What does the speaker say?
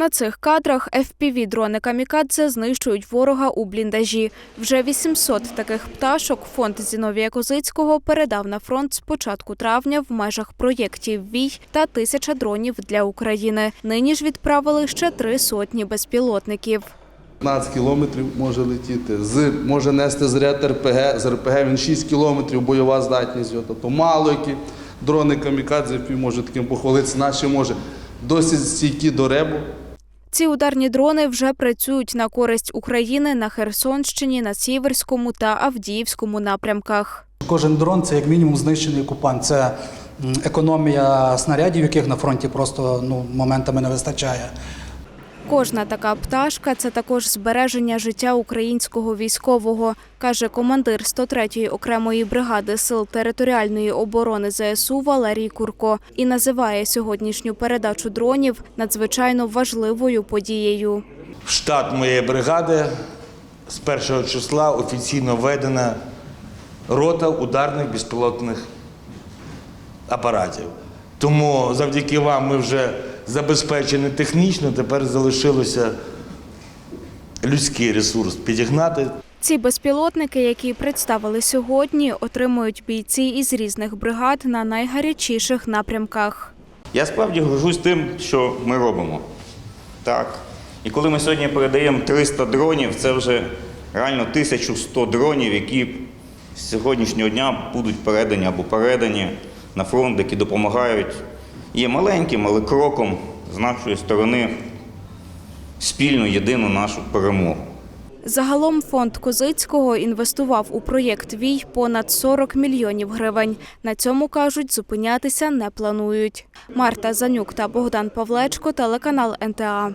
На цих кадрах fpv дрони камікадзе знищують ворога у бліндажі. Вже 800 таких пташок фонд Зіновія Козицького передав на фронт з початку травня в межах проєктів Вій та тисяча дронів для України. Нині ж відправили ще три сотні безпілотників. 15 кілометрів може летіти, з, може нести заряд РПГ, з РПГ він 6 кілометрів, бойова здатність. Тобто мало які дрони камікадзе може таким похвалитися, наші може досить стійкі до ребу. Ці ударні дрони вже працюють на користь України на Херсонщині, на Сіверському та Авдіївському напрямках. Кожен дрон це як мінімум знищений окупант. Це економія снарядів, яких на фронті просто ну, моментами не вистачає. Кожна така пташка це також збереження життя українського військового, каже командир 103-ї окремої бригади сил територіальної оборони ЗСУ Валерій Курко і називає сьогоднішню передачу дронів надзвичайно важливою подією. В штат моєї бригади з першого числа офіційно введена рота ударних безпілотних апаратів. Тому завдяки вам ми вже забезпечені технічно, тепер залишилося людський ресурс підігнати. Ці безпілотники, які представили сьогодні, отримують бійці із різних бригад на найгарячіших напрямках. Я справді горжусь тим, що ми робимо. Так. І коли ми сьогодні передаємо 300 дронів, це вже реально 1100 дронів, які з сьогоднішнього дня будуть передані або передані на фронт, які допомагають. Є маленьким, але кроком з нашої сторони спільну єдину нашу перемогу. Загалом фонд Козицького інвестував у проєкт Вій понад 40 мільйонів гривень. На цьому кажуть, зупинятися не планують. Марта Занюк та Богдан Павлечко, телеканал НТА.